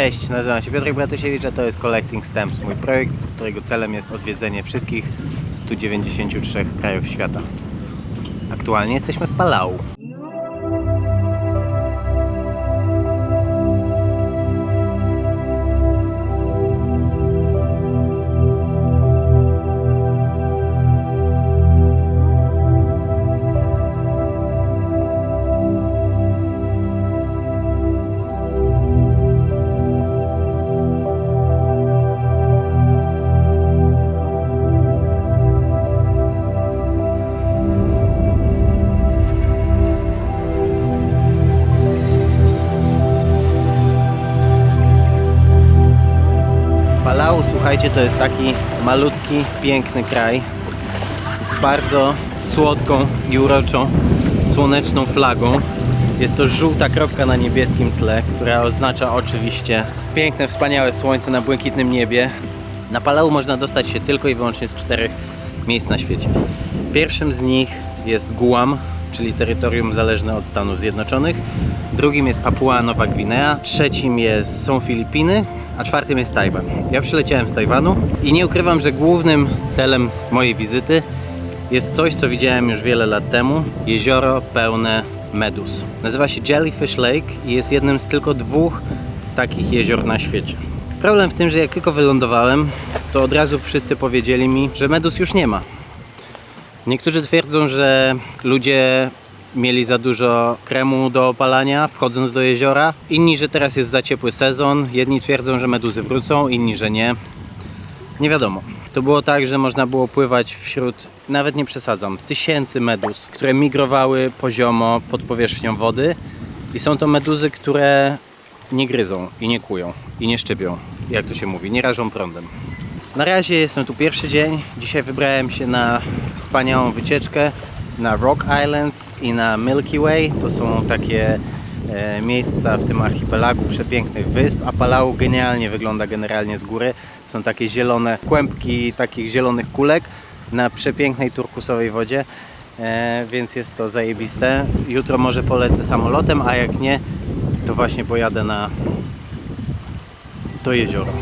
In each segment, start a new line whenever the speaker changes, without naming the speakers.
Cześć, nazywam się Piotrek Bratusiewicz, a to jest Collecting Stamps, mój projekt, którego celem jest odwiedzenie wszystkich 193 krajów świata. Aktualnie jesteśmy w Palau. Słuchajcie, to jest taki malutki, piękny kraj z bardzo słodką i uroczą słoneczną flagą. Jest to żółta kropka na niebieskim tle, która oznacza oczywiście piękne, wspaniałe słońce na błękitnym niebie. Na Palau można dostać się tylko i wyłącznie z czterech miejsc na świecie. Pierwszym z nich jest Guam, czyli terytorium zależne od Stanów Zjednoczonych. Drugim jest Papua Nowa Gwinea. Trzecim jest, są Filipiny, a czwartym jest Tajwan. Ja przyleciałem z Tajwanu i nie ukrywam, że głównym celem mojej wizyty jest coś, co widziałem już wiele lat temu. Jezioro pełne medus. Nazywa się Jellyfish Lake i jest jednym z tylko dwóch takich jezior na świecie. Problem w tym, że jak tylko wylądowałem, to od razu wszyscy powiedzieli mi, że medus już nie ma. Niektórzy twierdzą, że ludzie mieli za dużo kremu do opalania wchodząc do jeziora. Inni, że teraz jest za ciepły sezon. Jedni twierdzą, że meduzy wrócą, inni, że nie. Nie wiadomo. To było tak, że można było pływać wśród, nawet nie przesadzam, tysięcy meduz, które migrowały poziomo pod powierzchnią wody. I są to meduzy, które nie gryzą i nie kują i nie szczypią, jak to się mówi, nie rażą prądem. Na razie jestem tu pierwszy dzień. Dzisiaj wybrałem się na wspaniałą wycieczkę na Rock Islands i na Milky Way. To są takie e, miejsca w tym archipelagu przepięknych wysp, a Palau genialnie wygląda generalnie z góry. Są takie zielone kłębki takich zielonych kulek na przepięknej turkusowej wodzie, e, więc jest to zajebiste. Jutro może polecę samolotem, a jak nie, to właśnie pojadę na to jezioro.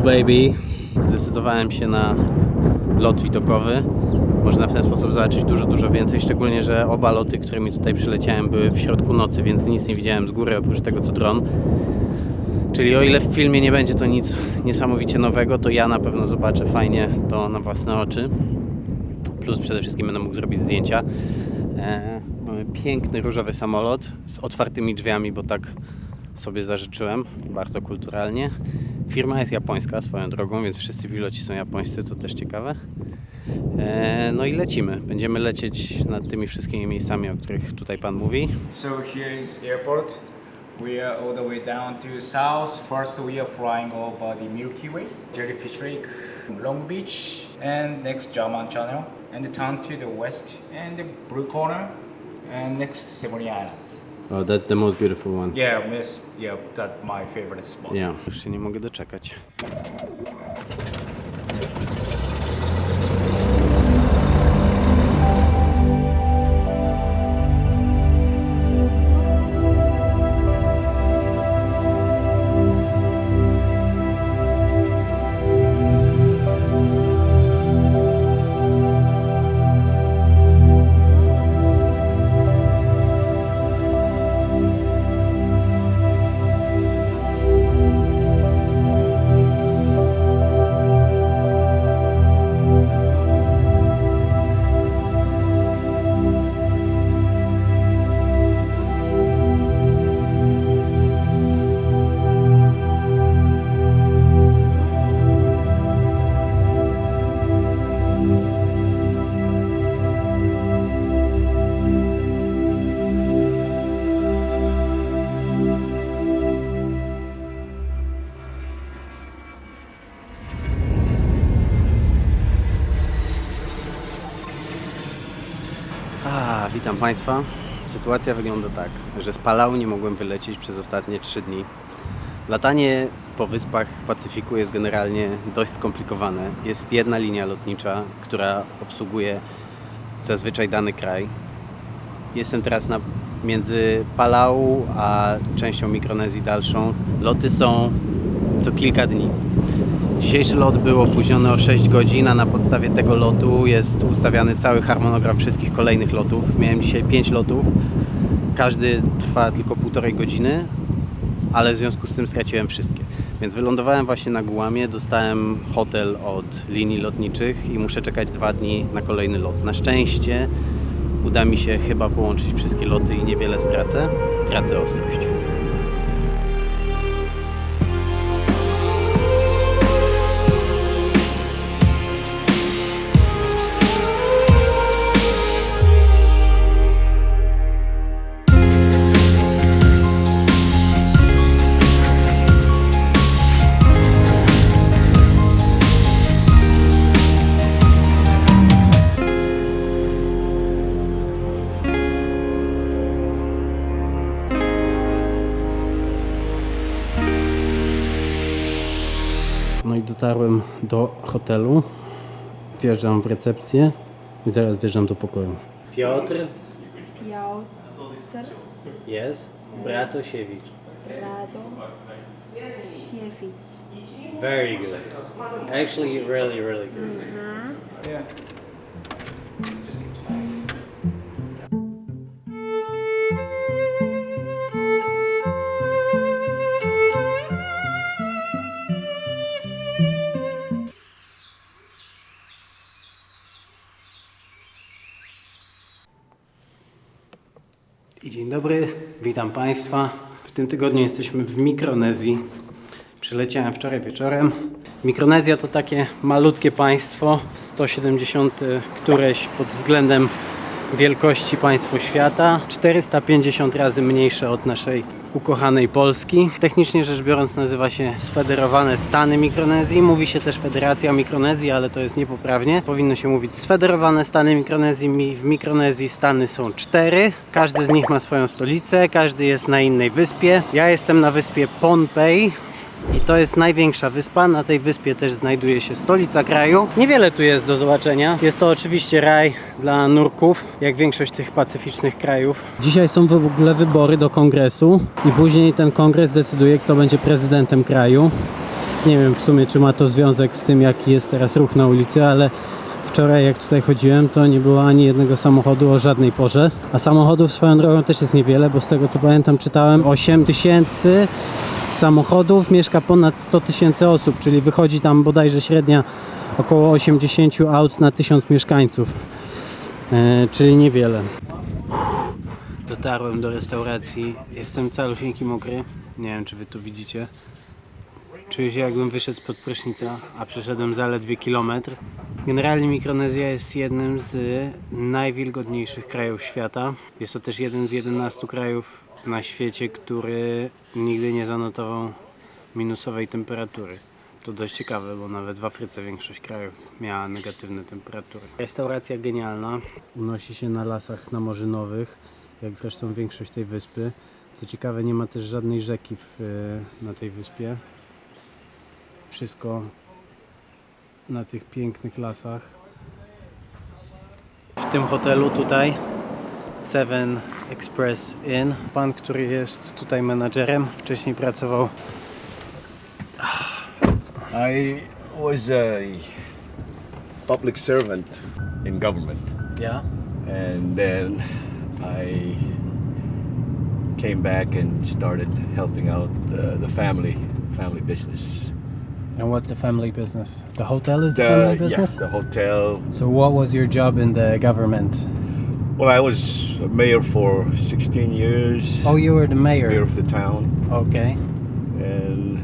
Baby. Zdecydowałem się na lot widokowy. Można w ten sposób zobaczyć dużo, dużo więcej, szczególnie, że oba loty, którymi tutaj przyleciałem były w środku nocy, więc nic nie widziałem z góry oprócz tego co dron. Czyli o ile w filmie nie będzie to nic niesamowicie nowego, to ja na pewno zobaczę fajnie to na własne oczy. Plus przede wszystkim będę mógł zrobić zdjęcia. E, mamy piękny różowy samolot z otwartymi drzwiami, bo tak sobie zażyczyłem, bardzo kulturalnie. Firma jest japońska swoją drogą, więc wszyscy piloci są japońscy, co też ciekawe. E, no i lecimy. Będziemy lecieć nad tymi wszystkimi miejscami, o których tutaj Pan mówi.
So here is airport. We are all the way down to south. First we are flying over the Milky Way, Jellyfish Lake, Long Beach, and next German Channel, and turn to the west and the Blue Corner, and next Seven Islands.
Oh, that's the most beautiful one.
Yeah, miss. Yeah, that's my favorite spot.
Yeah. Już się nie mogę doczekać. Witam Państwa. Sytuacja wygląda tak, że z Palau nie mogłem wylecieć przez ostatnie 3 dni. Latanie po wyspach Pacyfiku jest generalnie dość skomplikowane. Jest jedna linia lotnicza, która obsługuje zazwyczaj dany kraj. Jestem teraz na, między Palau a częścią Mikronezji dalszą. Loty są co kilka dni. Dzisiejszy lot był opóźniony o 6 godzin, a na podstawie tego lotu jest ustawiany cały harmonogram wszystkich kolejnych lotów. Miałem dzisiaj 5 lotów. Każdy trwa tylko półtorej godziny, ale w związku z tym straciłem wszystkie. Więc wylądowałem właśnie na Guamie, dostałem hotel od linii lotniczych i muszę czekać dwa dni na kolejny lot. Na szczęście uda mi się chyba połączyć wszystkie loty i niewiele stracę. Tracę ostrość. Dotarłem do hotelu. Wjeżdżam w recepcję i zaraz wjeżdżam do pokoju. Piotr
Piotr
jest Bratosiewicz.
Radosiewicz.
Very good. Actually, really, really good.
Yeah.
Dzień dobry, witam Państwa. W tym tygodniu jesteśmy w Mikronezji. Przyleciałem wczoraj wieczorem. Mikronezja to takie malutkie państwo, 170 któreś pod względem wielkości państwo świata, 450 razy mniejsze od naszej ukochanej Polski. Technicznie rzecz biorąc nazywa się Sfederowane Stany Mikronezji. Mówi się też Federacja Mikronezji, ale to jest niepoprawnie. Powinno się mówić Sfederowane Stany Mikronezji. Mi- W Mikronezji stany są cztery. Każdy z nich ma swoją stolicę, każdy jest na innej wyspie. Ja jestem na wyspie Pohnpei. I to jest największa wyspa. Na tej wyspie też znajduje się stolica kraju. Niewiele tu jest do zobaczenia. Jest to oczywiście raj dla nurków, jak większość tych pacyficznych krajów. Dzisiaj są w ogóle wybory do kongresu i później ten kongres decyduje, kto będzie prezydentem kraju. Nie wiem w sumie, czy ma to związek z tym, jaki jest teraz ruch na ulicy, ale wczoraj jak tutaj chodziłem, to nie było ani jednego samochodu o żadnej porze. A samochodów swoją drogą też jest niewiele, bo z tego co pamiętam czytałem 8 tysięcy samochodów mieszka ponad 100 tysięcy osób, czyli wychodzi tam bodajże średnia około 80 aut na 1000 mieszkańców, e, czyli niewiele. Dotarłem do restauracji, jestem calusieńki mokry, nie wiem czy wy to widzicie. Czuję się jakbym wyszedł spod prysznica, a przeszedłem zaledwie kilometr. Generalnie Mikronezja jest jednym z najwilgotniejszych krajów świata. Jest to też jeden z 11 krajów na świecie, który nigdy nie zanotował minusowej temperatury. To dość ciekawe, bo nawet w Afryce większość krajów miała negatywne temperatury. Restauracja genialna, unosi się na lasach namorzynowych, jak zresztą większość tej wyspy. Co ciekawe, nie ma też żadnej rzeki w, na tej wyspie. Wszystko na tych pięknych lasach. W tym hotelu tutaj Seven Express Inn. Pan, który jest tutaj menadżerem, wcześniej pracował
I was a public servant in government,
ja.
and then I came back and started helping out uh, the family family business.
And what's the family business? The hotel is the,
The
family
yeah,
business?
the hotel.
So what was your job in the government?
Well, I was mayor for 16 years.
Oh, you were the mayor.
mayor of the town,
Okay.
and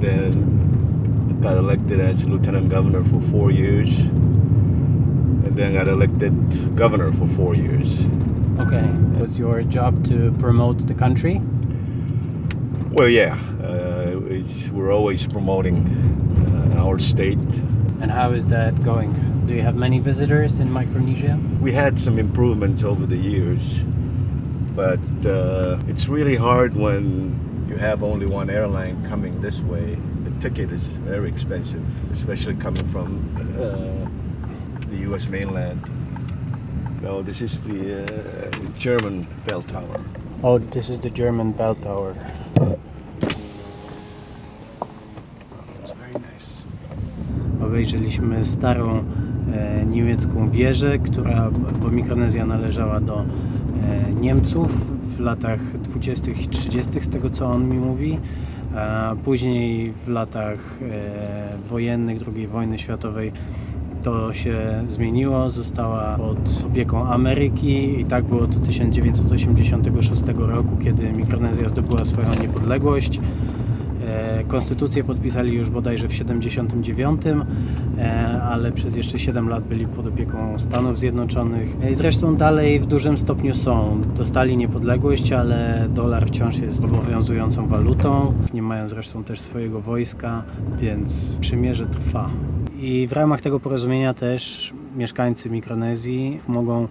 then got elected as lieutenant governor for four years, and then got elected governor for four years.
Okay. Was your job to promote the country?
Well, yeah, uh, we're always promoting uh, our state.
And how is that going? Do you have many visitors in Micronesia?
We had some improvements over the years, but uh, it's really hard when you have only one airline coming this way. The ticket is very expensive, especially coming from uh, the U.S. mainland. No, this is the uh, German bell tower.
Oh, this is the German bell tower. Obejrzeliśmy starą e, niemiecką wieżę, która, bo Mikronezja należała do e, Niemców w latach 20. i 30. z tego co on mi mówi. A później w latach e, wojennych II wojny światowej to się zmieniło, została pod opieką Ameryki i tak było do 1986 roku, kiedy Mikronezja zdobyła swoją niepodległość. E, Konstytucję podpisali już bodajże w 79, e, ale przez jeszcze 7 lat byli pod opieką Stanów Zjednoczonych. E, zresztą dalej w dużym stopniu są. Dostali niepodległość, ale dolar wciąż jest obowiązującą walutą. Nie mają zresztą też swojego wojska, więc przymierze trwa. I w ramach tego porozumienia też mieszkańcy Mikronezji mogą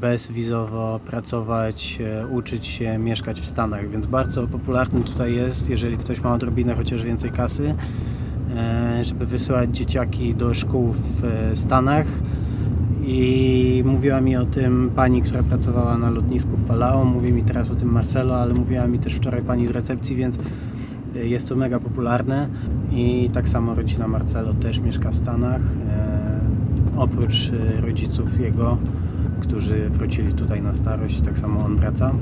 bezwizowo pracować, e, uczyć się, mieszkać w Stanach, więc bardzo popularny tutaj jest, jeżeli ktoś ma odrobinę chociaż więcej kasy, e, żeby wysyłać dzieciaki do szkół w e, Stanach. I mówiła mi o tym pani, która pracowała na lotnisku w Palau, mówi mi teraz o tym Marcelo, ale mówiła mi też wczoraj pani z recepcji, więc jest to mega popularne. I tak samo rodzina Marcelo też mieszka w Stanach. Oprócz rodziców jego, którzy wrócili tutaj na starość, tak samo on wraca.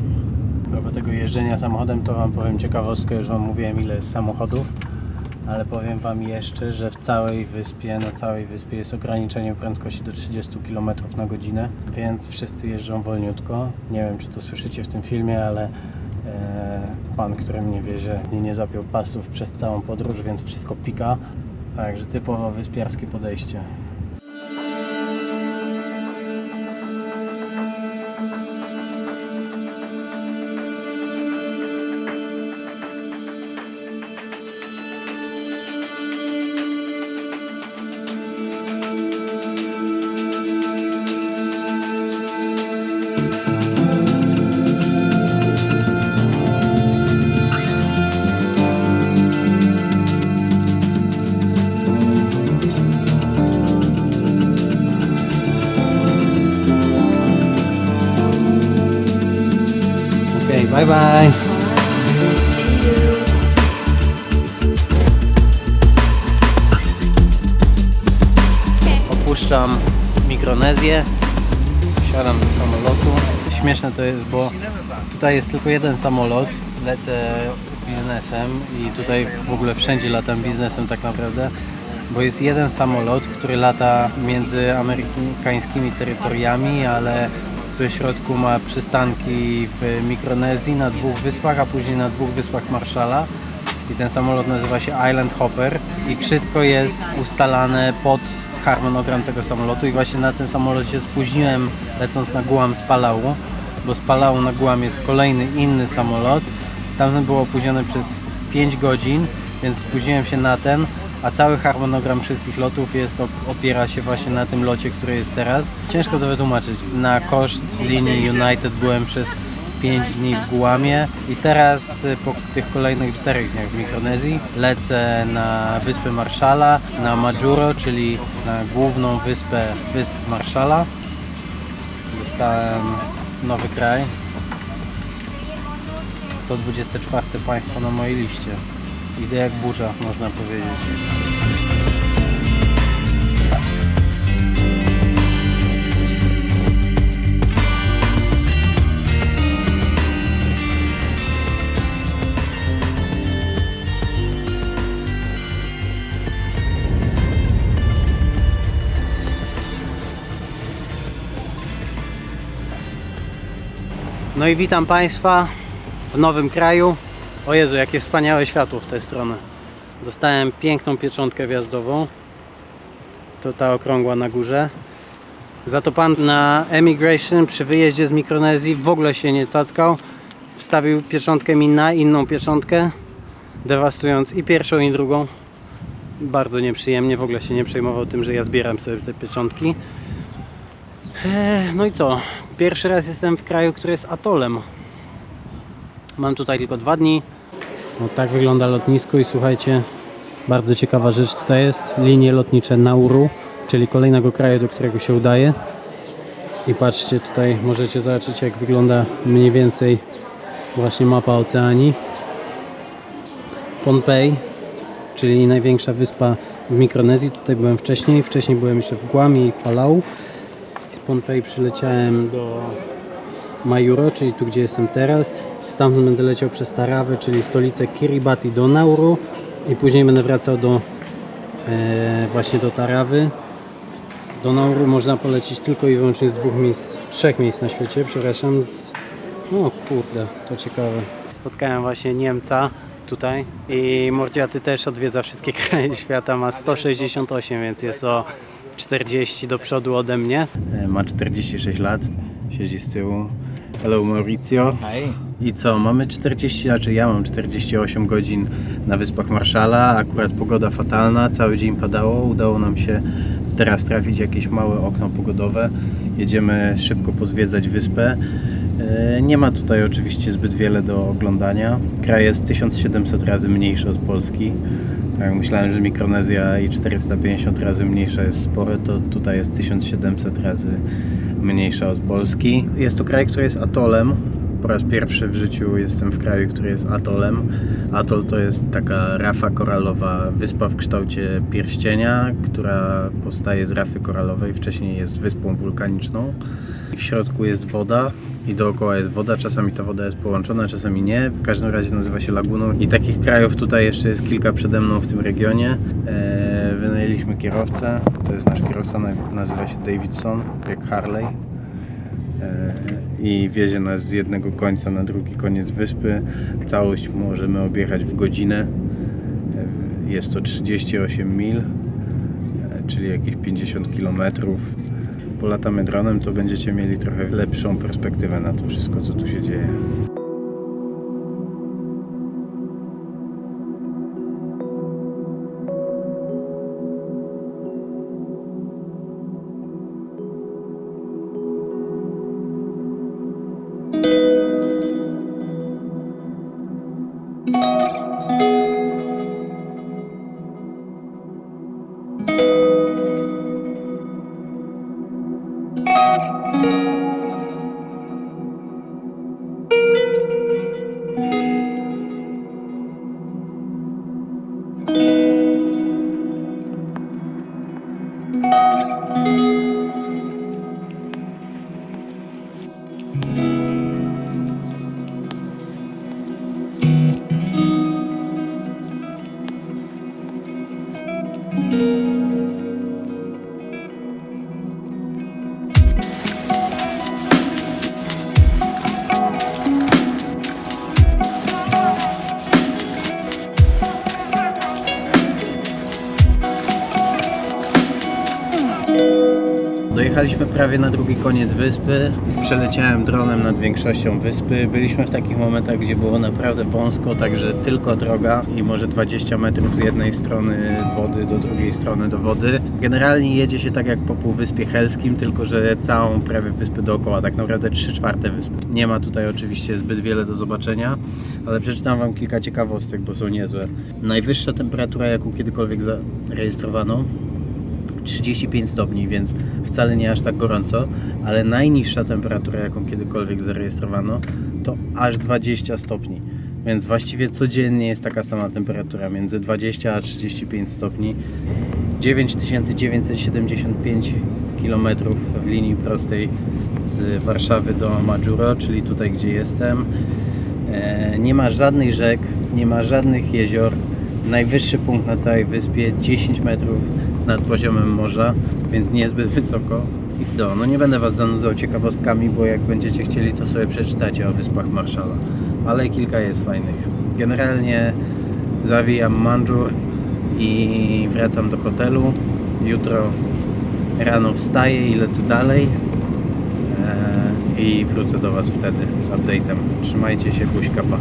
Propos tego jeżdżenia samochodem, to Wam powiem ciekawostkę, już Wam mówiłem ile jest samochodów, ale powiem Wam jeszcze, że w całej wyspie, na całej wyspie jest ograniczenie prędkości do 30 km na godzinę, więc wszyscy jeżdżą wolniutko. Nie wiem, czy to słyszycie w tym filmie, ale e, pan, który mnie wiezie, nie, nie zapiął pasów przez całą podróż, więc wszystko pika. Także typowo wyspiarskie podejście. Okej, bye bye. Opuszczam Mikronezję. Wsiadam do samolotu. Śmieszne to jest, bo tutaj jest tylko jeden samolot. Lecę biznesem i tutaj w ogóle wszędzie latam biznesem tak naprawdę. Bo jest jeden samolot, który lata między amerykańskimi terytoriami, ale w środku ma przystanki w Mikronezji na dwóch wyspach, a później na dwóch wyspach Marshalla. I ten samolot nazywa się Island Hopper i wszystko jest ustalane pod harmonogram tego samolotu i właśnie na ten samolot się spóźniłem lecąc na Guam z Palau, bo z Palau na Guam jest kolejny inny samolot. Tamten był opóźniony przez 5 godzin, więc spóźniłem się na ten, a cały harmonogram wszystkich lotów jest, op- opiera się właśnie na tym locie, który jest teraz. Ciężko to wytłumaczyć. Na koszt linii United byłem przez 5 dni w Guamie i teraz y, po tych kolejnych 4 dniach w Mikronezji lecę na wyspę Marshalla, na Majuro, czyli na główną wyspę wysp Marshalla. Dostałem nowy kraj. 124 państwo na mojej liście. Idę jak burza, można powiedzieć. No i witam Państwa w nowym kraju. O Jezu, jakie wspaniałe światło w tę stronę. Dostałem piękną pieczątkę wjazdową. To ta okrągła na górze. Za to pan na emigration przy wyjeździe z Mikronezji w ogóle się nie cackał. Wstawił pieczątkę mi na inną pieczątkę, dewastując i pierwszą i drugą. bardzo nieprzyjemnie, w ogóle się nie przejmował tym, że ja zbieram sobie te pieczątki. No i co? Pierwszy raz jestem w kraju, który jest atolem. Mam tutaj tylko dwa dni. No tak wygląda lotnisko i słuchajcie, bardzo ciekawa rzecz tutaj jest. Linie lotnicze Nauru, czyli kolejnego kraju, do którego się udaje. I patrzcie tutaj, możecie zobaczyć jak wygląda mniej więcej właśnie mapa oceanii. Pohnpei, czyli największa wyspa w Mikronezji. Tutaj byłem wcześniej. Wcześniej byłem jeszcze w Guamie i Palau. Z Pohnpei przyleciałem do Majuro, czyli tu gdzie jestem teraz. Stamtąd będę leciał przez Tarawę, czyli stolicę Kiribati do Nauru i później będę wracał do e, właśnie do Tarawy. Do Nauru można polecieć tylko i wyłącznie z dwóch miejsc, trzech miejsc na świecie, przepraszam. Z... O kurde, to ciekawe. Spotkałem właśnie Niemca tutaj i Mordziaty też odwiedza wszystkie kraje świata, ma 168, więc jest o 40 do przodu ode mnie. E, Ma 46 lat, siedzi z tyłu. Hello Mauricio.
Hi.
I co, mamy 40, znaczy ja mam 48 godzin na Wyspach Marszala, akurat pogoda fatalna, cały dzień padało, udało nam się teraz trafić jakieś małe okno pogodowe. Jedziemy szybko pozwiedzać wyspę. E, Nie ma tutaj oczywiście zbyt wiele do oglądania. Kraj jest 1700 razy mniejszy od Polski. Jak myślałem, że Mikronezja i 450 razy mniejsza jest spore, to tutaj jest 1700 razy mniejsza od Polski. Jest to kraj, który jest atolem. Po raz pierwszy w życiu jestem w kraju, który jest atolem. Atol to jest taka rafa koralowa, wyspa w kształcie pierścienia, która powstaje z rafy koralowej. Wcześniej jest wyspą wulkaniczną. W środku jest woda i dookoła jest woda. Czasami ta woda jest połączona, czasami nie. W każdym razie nazywa się laguną. I takich krajów tutaj jeszcze jest kilka przede mną w tym regionie. Eee, wynajęliśmy kierowcę. To jest nasz kierowca, na- nazywa się Davidson, jak Harley. E, i wiezie nas z jednego końca na drugi koniec wyspy. Całość możemy objechać w godzinę. E, Jest to 38 mil, e, czyli jakieś 50 km. Polatamy dronem, to będziecie mieli trochę lepszą perspektywę na to wszystko, co tu się dzieje. thank you Prawie na drugi koniec wyspy. Przeleciałem dronem nad większością wyspy. Byliśmy w takich momentach, gdzie było naprawdę wąsko, także tylko droga i może 20 metrów z jednej strony wody do drugiej strony do wody. Generalnie jedzie się tak jak po Półwyspie Helskim, tylko że całą prawie wyspę dookoła, tak naprawdę 3 czwarte wyspy. Nie ma tutaj oczywiście zbyt wiele do zobaczenia, ale przeczytam Wam kilka ciekawostek, bo są niezłe. Najwyższa temperatura, jaką kiedykolwiek zarejestrowano, 35 stopni, więc wcale nie aż tak gorąco, ale najniższa temperatura, jaką kiedykolwiek zarejestrowano, to aż 20 stopni. Więc właściwie codziennie jest taka sama temperatura, między 20 a 35 stopni. 9975 km w linii prostej z Warszawy do Majuro, czyli tutaj, gdzie jestem. E, Nie ma żadnych rzek, nie ma żadnych jezior. Najwyższy punkt na całej wyspie 10 metrów nad poziomem morza, więc niezbyt wysoko. I co? No nie będę Was zanudzał ciekawostkami, bo jak będziecie chcieli, to sobie przeczytacie o Wyspach Marszala. Ale kilka jest fajnych. Generalnie zawijam Mandżur i wracam do hotelu. Jutro rano wstaję i lecę dalej. Eee, I wrócę do Was wtedy z update'em. Trzymajcie się, buźka, pa.